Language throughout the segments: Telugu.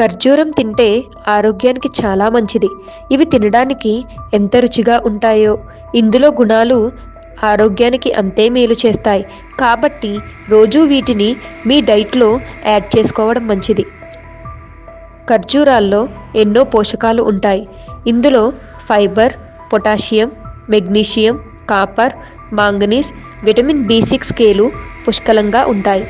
ఖర్జూరం తింటే ఆరోగ్యానికి చాలా మంచిది. ఇవి తినడానికి ఎంత రుచిగా ఉంటాయో. ఇందులో గుణాలు ఆరోగ్యానికి అంతే మేలు చేస్తాయి. కాబట్టి రోజూ వీటిని మీ డైట్లో యాడ్ చేసుకోవడం మంచిది. ఖర్జూరాల్లో ఎన్నో పోషకాలు ఉంటాయి. ఇందులో fibre potassium magnesium copper manganese vitamin B six కేలు పుష్కలంగా ఉంటాయి.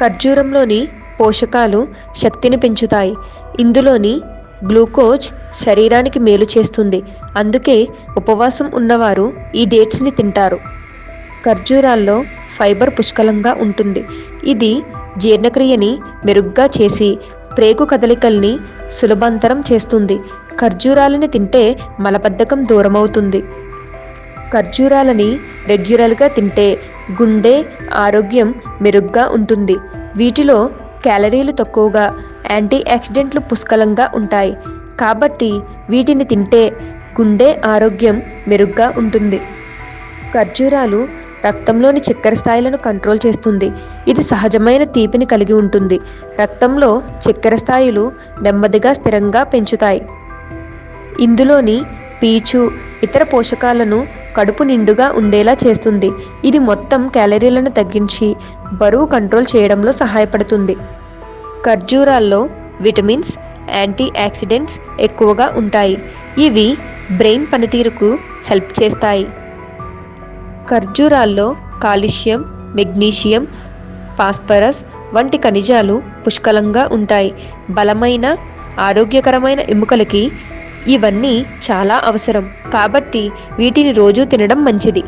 ఖర్జూరంలోని పోషకాలు శక్తిని పెంచుతాయి. ఇందులోని గ్లూకోజ్ శరీరానికి మేలు చేస్తుంది. అందుకే ఉపవాసం ఉన్నవారు ఈ డేట్స్ని తింటారు. ఖర్జూరాల్లో ఫైబర్ పుష్కలంగా ఉంటుంది. ఇది జీర్ణక్రియని మెరుగ్గా చేసి ప్రేగు కదలికల్ని సులభంతరం చేస్తుంది. ఖర్జూరాలని తింటే మలబద్ధకం దూరమవుతుంది. ఖర్జూరాలని రెగ్యులర్గా తింటే గుండె ఆరోగ్యం మెరుగ్గా ఉంటుంది. వీటిలో క్యాలరీలు తక్కువగా యాంటీ యాక్సిడెంట్లు పుష్కలంగా ఉంటాయి. కాబట్టి వీటిని తింటే గుండె ఆరోగ్యం మెరుగ్గా ఉంటుంది. ఖర్జూరాలు రక్తంలోని చక్కెర స్థాయిలను కంట్రోల్ చేస్తుంది. ఇది సహజమైన తీపిని కలిగి ఉంటుంది. రక్తంలో చక్కెర స్థాయిలు నెమ్మదిగా స్థిరంగా పెంచుతాయి. ఇందులోని పీచు ఇతర పోషకాలను కడుపు నిండుగా ఉండేలా చేస్తుంది. ఇది మొత్తం క్యాలరీలను తగ్గించి బరువు కంట్రోల్ చేయడంలో సహాయపడుతుంది. ఖర్జూరాల్లో విటమిన్స్ యాంటీ ఆక్సిడెంట్స్ ఎక్కువగా ఉంటాయి. ఇవి బ్రెయిన్ పనితీరుకు హెల్ప్ చేస్తాయి. ఖర్జూరాల్లో కాల్షియం మెగ్నీషియం ఫాస్ఫరస్ వంటి ఖనిజాలు పుష్కలంగా ఉంటాయి. బలమైన ఆరోగ్యకరమైన ఎముకలకి ఇవన్నీ చాలా అవసరం. కాబట్టి వీటిని రోజూ తినడం మంచిది.